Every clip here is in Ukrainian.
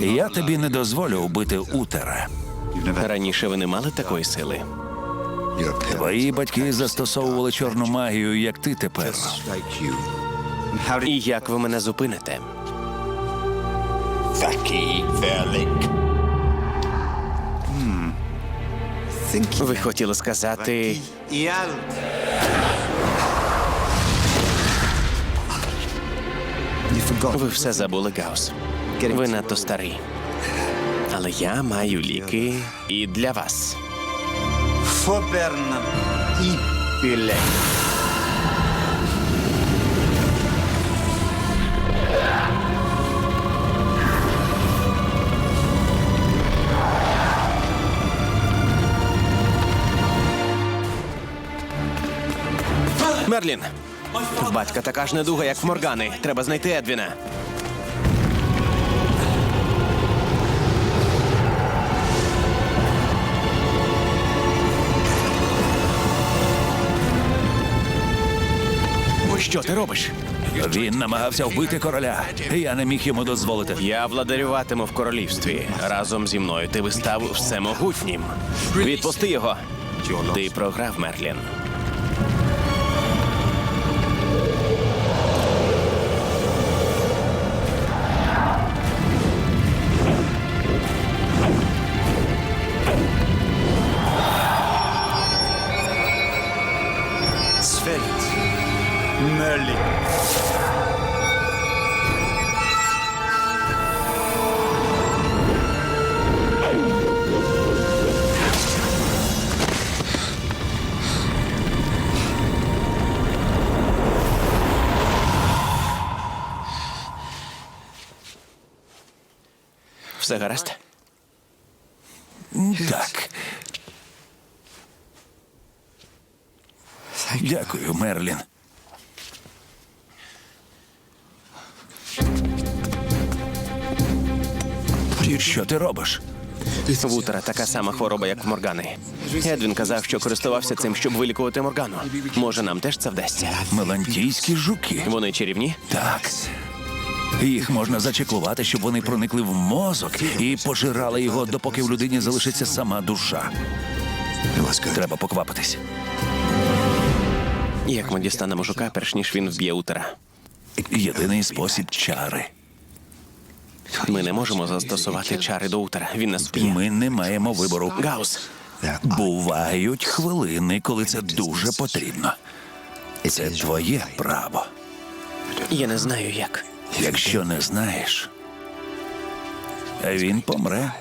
Я тобі не дозволю вбити утера. Раніше ви не мали такої сили. Твої батьки застосовували чорну магію, як ти тепер. І як ви мене зупините? Ви хотіли сказати. Ви все забули, Гаус. Ви надто старий. Але я маю ліки і для вас. Фоберна і піле. Мерлін! Батька така ж недуга, як в Моргани. Треба знайти Едвіна. Що ти робиш? Він намагався вбити короля. Я не міг йому дозволити. Я владарюватиму в королівстві. Разом зі мною ти би став всемогутнім. Відпусти його. Ти програв, Мерлін. Mölling. Все гаразд? Так. Дякую, Мерлін. Що ти робиш? В Утера така сама хвороба, як в Моргани. Едвін казав, що користувався цим, щоб вилікувати Моргану. Може, нам теж це вдасться. Мелантійські жуки. Вони чарівні? Так. Їх можна зачеклувати, щоб вони проникли в мозок і пожирали його, допоки в людині залишиться сама душа. Треба поквапитись. Як ми дістанемо жука, перш ніж він вб'є Утера? Єдиний спосіб чари. Ми не можемо застосувати чари до утра. Він нас вб'є. Ми не маємо вибору. Гаус, Бувають хвилини, коли це дуже потрібно. Це твоє право. я не знаю як. Якщо не знаєш, він помре.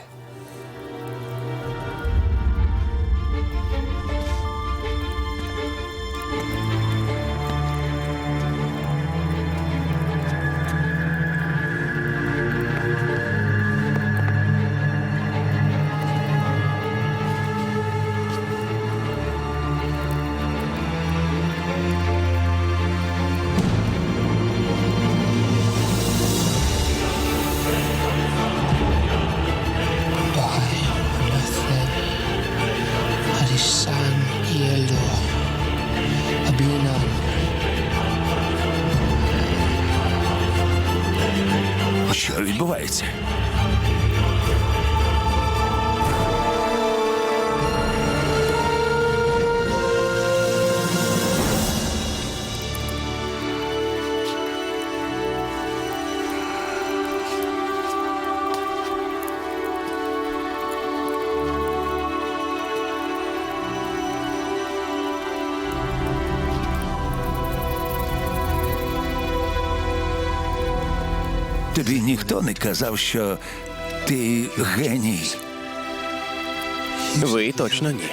Відбувається? Тобі ніхто не казав, що ти геній. Ви точно ні.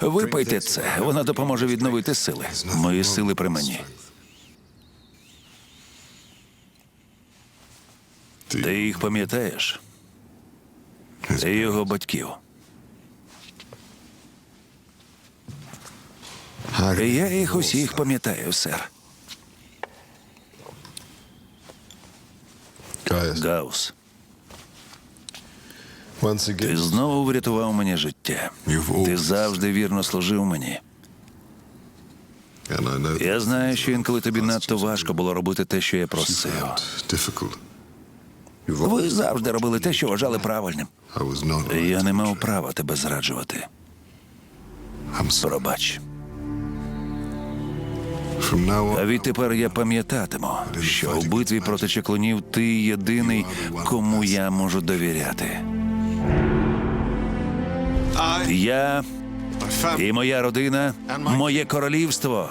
Випийте це, вона допоможе відновити сили. Мої сили при мені. Ти їх пам'ятаєш? Це його батьків. Я їх усіх пам'ятаю, сер. Гаус. Ти знову врятував мені життя. Ти завжди вірно служив мені. Я знаю, що інколи тобі надто важко було робити те, що я просив. Ви завжди робили те, що вважали правильним. Я не мав права тебе зраджувати. Пробач. А відтепер я пам'ятатиму, що у битві проти чеклунів ти єдиний, кому я можу довіряти. Я і моя родина, моє королівство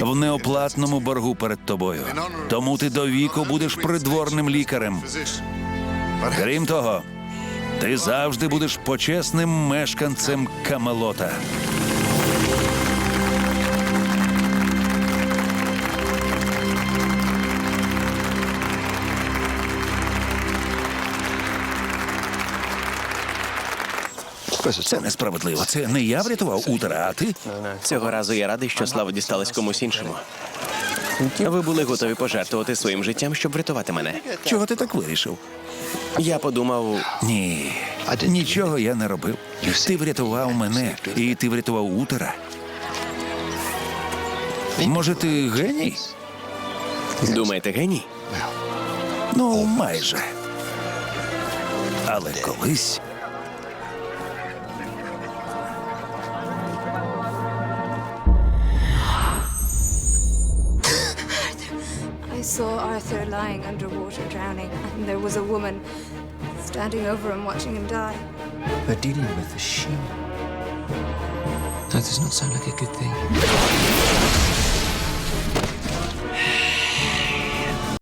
в неоплатному боргу перед тобою. Тому ти до віку будеш придворним лікарем. Крім того, ти завжди будеш почесним мешканцем Камелота. Це несправедливо. Це не я врятував утра, а ти? Цього разу я радий, що слава дісталась комусь іншому. Ви були готові пожертвувати своїм життям, щоб врятувати мене. Чого ти так вирішив? Я подумав, Ні, нічого я не робив. Ти врятував мене, і ти врятував утра. Може, ти геній? думаєте, геній? Ну, майже. Але колись saw Arthur lying underwater drowning, and there was a woman standing over him watching him die. We're dealing with a she. That does not sound like a good thing.